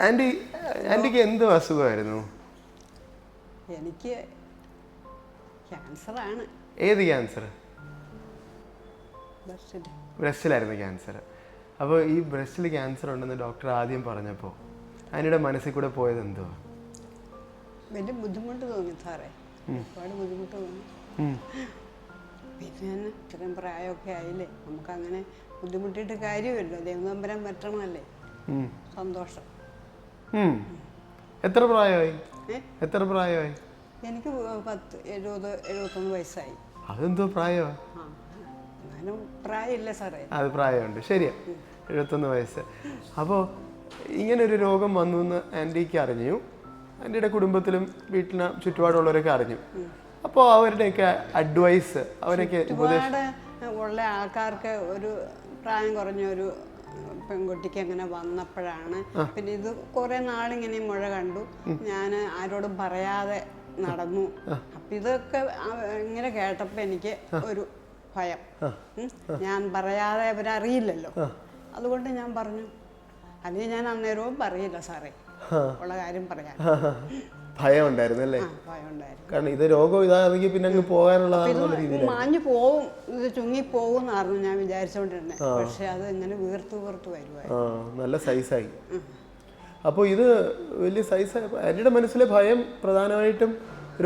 Anti ആന്റിക്ക് എന്ത് അസുഖമായിരുന്നു? എനിക്ക് ക്യാൻസറാണ്. ഏത് ക്യാൻസർ? ബ്രസ്റ്റിലായിരുന്നു ക്യാൻസർ. അപ്പോൾ ഈ ബ്രസ്റ്റിൽ ക്യാൻസർ ഉണ്ടെന്ന് ഡോക്ടർ ആദ്യം പറഞ്ഞപ്പോൾ ആന്റിയുടെ മനസ്സിൽ കൂടെ പോയത് എന്തോ വലിയ ബുദ്ധിമുട്ട് തോന്നി സാറേ. ഒരുപാട് ബുദ്ധിമുട്ട് തോന്നി. പിന്നെ ഇത്രയും പ്രായമൊക്കെ ആയില്ലേ? നമുക്കങ്ങനെ ബുദ്ധിമുട്ടിയിട്ട് കാര്യമല്ലോ ദൈവനമ്പരം പറ്റണമല്ലേ ഉം. സന്തോഷം. എത്ര പ്രായമായി? എത്ര പ്രായമായി? എനിക്ക് പത്ത് എഴുപത് എഴുപത്തൊന്ന് വയസ്സായി. അതെന്തോ പ്രായമാണ് പ്രായമില്ല സാറേ. അത് പ്രായമുണ്ട്. ശരിയാ. എഴുപത്തൊന്ന് വയസ്സ്. അപ്പോൾ ഇങ്ങനെ ഒരു രോഗം വന്നു എന്ന് ആന്റിക്ക് അറിഞ്ഞു. ആന്റിയുടെ കുടുംബത്തിലും വീട്ടിന് ചുറ്റുപാടുള്ളവരൊക്കെ അറിഞ്ഞു. അപ്പോൾ അവരുടെയൊക്കെ അഡ്വൈസ് അവരൊക്കെ ഉപദേശം ഉള്ള ആൾക്കാർക്ക് ഒരു പ്രായം കുറഞ്ഞ ഒരു പെൺകുട്ടിക്ക് അങ്ങനെ വന്നപ്പോഴാണ്. പിന്നെ ഇത് കുറെ നാളിങ്ങനെ മുഴ കണ്ടു. ഞാൻ ആരോടും പറയാതെ നടന്നു. അപ്പൊ ഇതൊക്കെ ഇങ്ങനെ കേട്ടപ്പോ എനിക്ക് ഒരു ഭയം. ഞാൻ പറയാതെ അവരറിയില്ലല്ലോ. അതുകൊണ്ട് ഞാൻ പറഞ്ഞു അല്ലെങ്കിൽ ഞാൻ അന്നേരവും പറയില്ല സാറേ. ഉള്ള കാര്യം പറയാൻ. ഭയം ഉണ്ടായിരുന്നു അല്ലേ കാരണം ഇത് രോഗം ഇതാണെങ്കിൽ പിന്നെ അങ്ങ് പോകാനുള്ളതാണെന്നുള്ള രീതിയിൽ മാഞ്ഞു പോവും ഇത് ചുങ്ങി പോകും എന്നായിരുന്നു ഞാൻ വിചാരിച്ചോണ്ടിരുന്നത് പക്ഷെ അത് ഇങ്ങനെ വീർത്തു വീർത്തു വരുവായി നല്ല സൈസായി. അപ്പോൾ ഇത് വലിയ സൈസ് ആന്റിയുടെ മനസ്സിലെ ഭയം പ്രധാനമായിട്ടും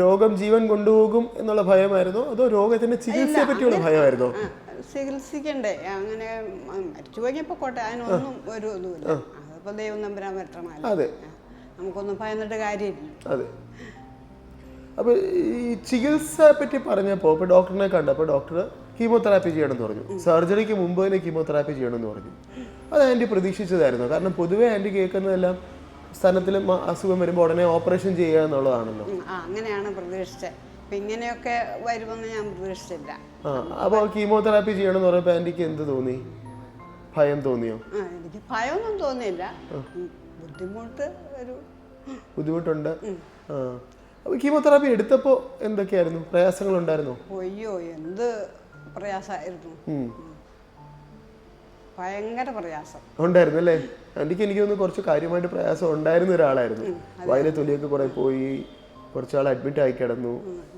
രോഗം ജീവൻ കൊണ്ടുപോകും എന്നുള്ള ഭയമായിരുന്നോ? അതോ രോഗത്തിന്റെ ചികിത്സയെ പറ്റിയുള്ള ഭയമായിരുന്നോ? ചികിത്സിക്കണ്ടേ. അങ്ങനെ മരിച്ചു പോയപ്പോ കോട്ടെ അതിനൊന്നും ഒരു ഇതുമില്ല. അതിപ്പോ ദൈവം നമ്പരാൻ പറ്റണമല്ലോ അതെ. നമുക്കൊന്നും ഭയന്നിട്ട് കാര്യമില്ല. അതെ. അപ്പോൾ ഈ ചികിത്സയെ പറ്റി പറഞ്ഞപ്പോൾ ഇപ്പോൾ ഡോക്ടറിനെ കണ്ടപ്പോൾ ഡോക്ടർ കീമോതെറാപ്പി ചെയ്യണമെന്ന് പറഞ്ഞു. സർജറിക്ക് മുമ്പ് തന്നെ കീമോതെറാപ്പി ചെയ്യണമെന്ന് പറഞ്ഞു. അത് ആന്റി പ്രതീക്ഷിച്ചതായിരുന്നു. കാരണം പൊതുവേ ആന്റി കേൾക്കുന്നതെല്ലാം സ്ഥലത്തിൽ അസുഖം വരുമ്പോൾ ഉടനെ ഓപ്പറേഷൻ ചെയ്യുക എന്നുള്ളതാണല്ലോ. അങ്ങനെയാണ് പ്രതീക്ഷിച്ചത് ഇങ്ങനെയൊക്കെ വരുമെന്ന് ഞാൻ പ്രതീക്ഷിച്ചില്ല. അപ്പോൾ കീമോതെറാപ്പി ചെയ്യണമെന്ന് പറഞ്ഞപ്പോൾ ആന്റിക്ക് എന്ത് തോന്നി? ഭയം തോന്നിയോ? എനിക്ക് ഭയമൊന്നും തോന്നിയില്ല. ബുദ്ധിമുട്ട് ഒരു ബുദ്ധിമുട്ടുണ്ട്. അപ്പോൾ കീമോതെറാപ്പി എടുത്തപ്പോൾ എന്തൊക്കെയായിരുന്നു? പ്രയാസങ്ങളുണ്ടായിരുന്നോ? അയ്യോ എന്ത് പ്രയാസമായിരുന്നു. ഭയങ്കര പ്രയാസം. ഉണ്ടായിരുന്നു അല്ലേ? ആന്റിക്ക് എനിക്ക് തോന്നുന്നു കുറച്ച് കാര്യമായിട്ട് പ്രയാസം ഉണ്ടായിരുന്ന ഒരാളായിരുന്നു. വയലെ തൊലിയൊക്കെ കുറെ പോയി. കുറച്ചാൾ അഡ്മിറ്റ് ആയി കിടന്നു.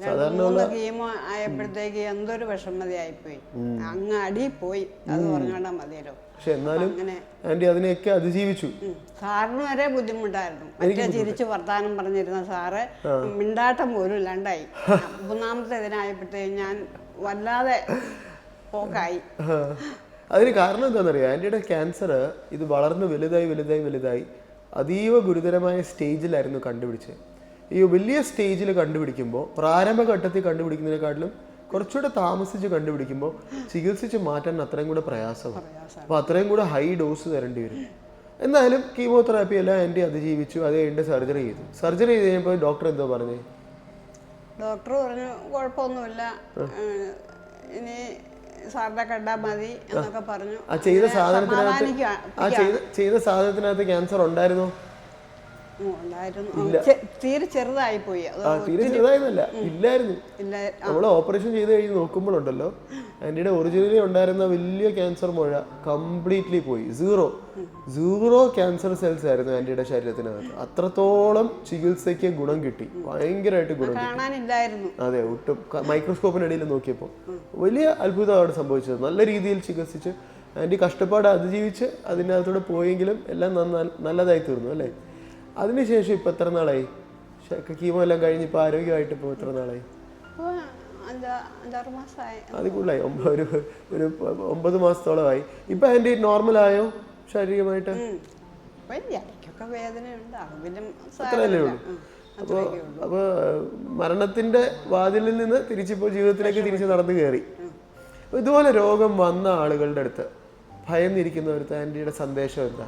സാധാരണ കീമോ ആയപ്പോഴത്തേക്ക് എന്തൊരു വിഷമതയായിപ്പോയി. അങ്ങ് അടി പോയി. അത് പറഞ്ഞോണ്ടാ മതിയല്ലോ. പക്ഷെ എന്നാലും ആന്റി അതിനെയൊക്കെ അതിജീവിച്ചു. സാറിന് വരെ ബുദ്ധിമുട്ടായിരുന്നു. മറ്റേ ചിരിച്ച് വർത്താനം പറഞ്ഞിരുന്ന സാറ് മിണ്ടാട്ടം പോലും ഇല്ലാണ്ടായി. മൂന്നാമത്തെ ഇതിനായപ്പോഴത്തേക്ക് ഞാൻ വല്ലാതെ പോക്കായി. അതിന് കാരണം എന്താണെന്നറിയോ? ആന്റിയുടെ ക്യാൻസർ ഇത് വളർന്ന് വലുതായി വലുതായി വലുതായി അതീവ ഗുരുതരമായ സ്റ്റേജിലായിരുന്നു കണ്ടുപിടിച്ചത്. ഈ വലിയ സ്റ്റേജിൽ കണ്ടുപിടിക്കുമ്പോൾ പ്രാരംഭഘട്ടത്തിൽ കണ്ടുപിടിക്കുന്നതിനെക്കാട്ടിലും കുറച്ചുകൂടെ താമസിച്ച് കണ്ടുപിടിക്കുമ്പോൾ ചികിത്സിച്ച് മാറ്റാൻ അത്രയും കൂടെ പ്രയാസമാണ്. അപ്പൊ അപ്പോൾ അത്രയും കൂടെ ഹൈ ഡോസ് തരേണ്ടി വരും. എന്നാലും കീമോതെറാപ്പി എല്ലാം എന്റെ അതിജീവിച്ചു അത് കഴിഞ്ഞിട്ട് സർജറി ചെയ്തു. സർജറി ചെയ്ത് കഴിഞ്ഞപ്പോൾ ഡോക്ടർ എന്തോ പറഞ്ഞു? ഡോക്ടർ പറഞ്ഞു കുഴപ്പമൊന്നുമില്ല. ഇനി സാറിനെ കണ്ടാൽ മതി എന്നൊക്കെ പറഞ്ഞു. ആ ചെയ്ത സാധനത്തിനകത്ത് ആ ചെയ്ത ചെയ്ത സാധനത്തിനകത്ത് ക്യാൻസർ ഉണ്ടായിരുന്നോ? തീരെ ചെറുതായി പോയി തീരെ ചെറുതായിരുന്നല്ല ഇല്ലായിരുന്നു. ഇല്ല നമ്മൾ ഓപ്പറേഷൻ ചെയ്ത് കഴിഞ്ഞ് നോക്കുമ്പോഴുണ്ടല്ലോ ആന്റിയുടെ ഒറിജിനലി ഉണ്ടായിരുന്ന വലിയ ക്യാൻസർ മുഴ കംപ്ലീറ്റ്ലി പോയി. സീറോ സീറോ ക്യാൻസർ സെൽസ് ആയിരുന്നു ആന്റിയുടെ ശരീരത്തിനകത്ത്. അത്രത്തോളം ചികിത്സയ്ക്ക് ഗുണം കിട്ടി. ഭയങ്കരമായിട്ട് ഗുണം കിട്ടി. അതെ ഒട്ടും. മൈക്രോസ്കോപ്പിനിടയിൽ നോക്കിയപ്പോൾ. വലിയ അത്ഭുതമാണ് സംഭവിച്ചത്. നല്ല രീതിയിൽ ചികിത്സിച്ച് ആന്റി കഷ്ടപ്പാട് അതിജീവിച്ച് അതിനകത്തൂടെ പോയെങ്കിലും എല്ലാം നന്ന നല്ലതായി തീർന്നു അല്ലേ? അതിനുശേഷം ഇപ്പം എത്ര നാളായി? കീമോ എല്ലാം കഴിഞ്ഞ് ഇപ്പോൾ ആരോഗ്യമായിട്ട് ഇപ്പോൾ എത്ര നാളായി? അത് കൂടുതലായി. ഒരു ഒരു ഒമ്പത് മാസത്തോളമായി. ഇപ്പൊ എന്റെ നോർമൽ ആയോ ശാരീരികമായിട്ട് അപ്പോ അപ്പൊ അത്രയല്ലേ. ഉള്ളൂ. അപ്പോൾ അപ്പോൾ മരണത്തിന്റെ വാതിലിൽ നിന്ന് തിരിച്ചിപ്പോൾ ജീവിതത്തിലേക്ക് തിരിച്ച് നടന്നു കയറി. ഇതുപോലെ രോഗം വന്ന ആളുകളുടെ അടുത്ത് ഭയന്നിരിക്കുന്നവർക്ക് ആന്റിയുടെ സന്ദേശം എന്താ?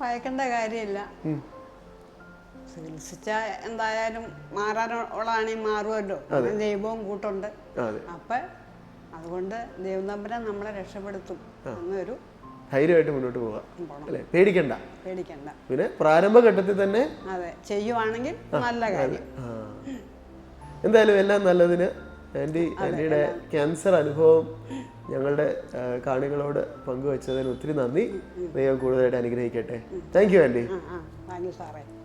ഭയക്കേണ്ട കാര്യമില്ല. ചികിത്സിച്ച എന്തായാലും മാറാനുള്ളതാണെങ്കിൽ മാറുമല്ലോ. ദൈവവും കൂട്ടുണ്ട്. അപ്പം അതുകൊണ്ട് ദൈവം തമ്പുരാൻ നമ്മളെ രക്ഷപ്പെടുത്തും. എന്നൊരു ധൈര്യമായിട്ട് മുന്നോട്ട് പോകാം അല്ലെ അല്ലേ? പേടിക്കണ്ട. പേടിക്കണ്ട. പിന്നെ പ്രാരംഭഘട്ടത്തിൽ തന്നെ അതെ. ചെയ്യുവാണെങ്കിൽ നല്ല കാര്യം. എന്തായാലും എല്ലാം നല്ലതിന് ആന്റി ആന്റിയുടെ ക്യാൻസർ അനുഭവം ഞങ്ങളുടെ കാണികളോട് പങ്കുവച്ചതിന് ഒത്തിരി നന്ദി. ദൈവം കൂടുതലായിട്ട് അനുഗ്രഹിക്കട്ടെ. താങ്ക് യു ആന്റി ആ ആ. താങ്ക് യു സാറേ.